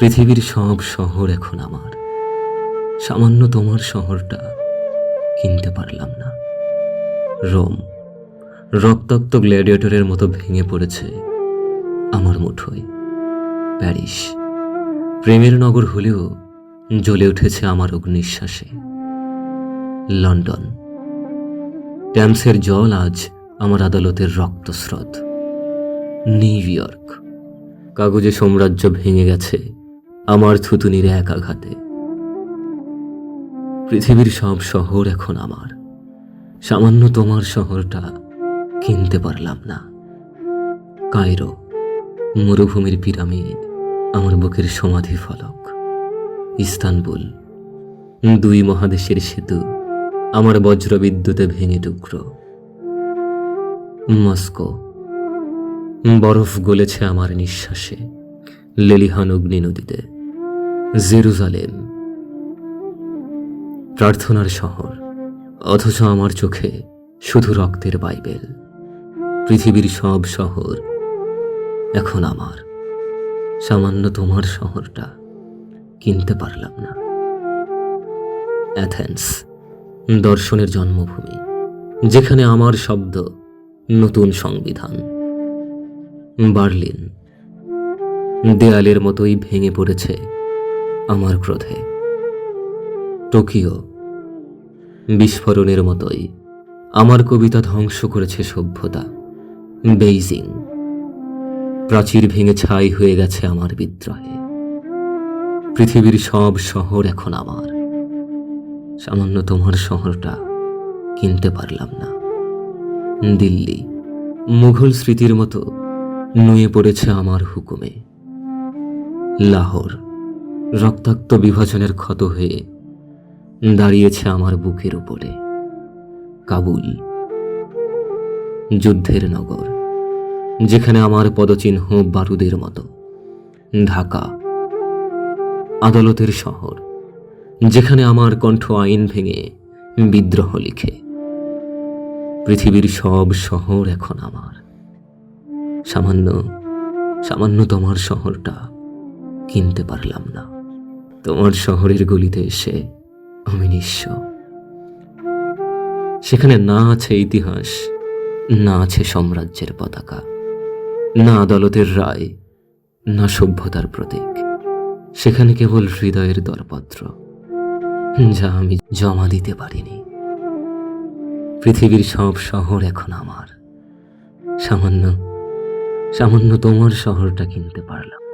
পৃথিবীর সব শহর এখন আমার। সামান্য তোমার শহরটা কিনতে পারলাম না। রোম, রক্তাক্ত গ্ল্যাডিয়েটরের মতো ভেঙে পড়েছে আমার মুঠোয়। প্যারিস, প্রেমের নগর হলেও জ্বলে উঠেছে আমার অগ্নিশ্বাসে। লন্ডন ট্যামসের জল আজ আমার আদালতের রক্তস্রোত। নিউ ইয়র্ক, কাগজে সাম্রাজ্য ভেঙে গেছে আমার থুতুনির এক আঘাতে পৃথিবীর সব শহর এখন আমার। সামান্য তোমার শহরটা কিনতে পারলাম না। কায়রো, মরুভূমির পিরামিড, আমার বুকের সমাধি ফলক। ইস্তানবুল, দুই মহাদেশের সেতু, আমার বজ্রবিদ্যুতে ভেঙে টুকরো। মস্কো, বরফ গলেছে আমার নিঃশ্বাসে, লেলিহান অগ্নি নদীতে। জেরুজালেম। প্রার্থনার শহর, অথচ আমার চোখে শুধু রক্তের বাইবেল। পৃথিবীর সব শহর এখন আমার। সামান্য তোমার শহরটা কিনতে পারলাম না। অ্যাথেন্স, দর্শনের জন্মভূমি, যেখানে আমার শব্দ নতুন সংবিধান। বার্লিন, দেয়ালের মতোই ভেঙে পড়েছে আমার ক্রোধে। টোকিও বিস্ফোরণের মতোই আমার কবিতা ধ্বংস করেছে সভ্যতা, বেইজিং। প্রাচীর ভেঙে ছাই হয়ে গেছে আমার বিদ্রোহে। পৃথিবীর সব শহর এখন আমার। সামান্য তোমার শহরটা কিনতে পারলাম না। দিল্লি, মুঘল স্মৃতির মতো নুয়ে পড়েছে আমার হুকুমে। লাহোর রক্তাক্ত বিভাজনের ক্ষত হয়ে দাঁড়িয়েছে আমার বুকের উপরে। কাবুল। যুদ্ধের নগর, যেখানে আমার পদচিহ্ন বারুদের মতো। ঢাকা। আদালতের শহর, যেখানে আমার কণ্ঠ আইন ভেঙে বিদ্রোহ লিখে। পৃথিবীর সব শহর এখন আমার। সামান্য সামান্য তোমার শহরটা কিনতে পারলাম না। তোমার শহরের গলিতে এসে আমি নিঃস্ব। সেখানে না আছে ইতিহাস, না আছে সাম্রাজ্যের পতাকা, না আদালতের রায়, না সভ্যতার প্রতীক। সেখানে কেবল হৃদয়ের দরপত্র, যা আমি জমা দিতে পারিনি। পৃথিবীর সব শহর এখন আমার। সামান্য সামান্য তোমার শহরটা কিনতে পারলাম।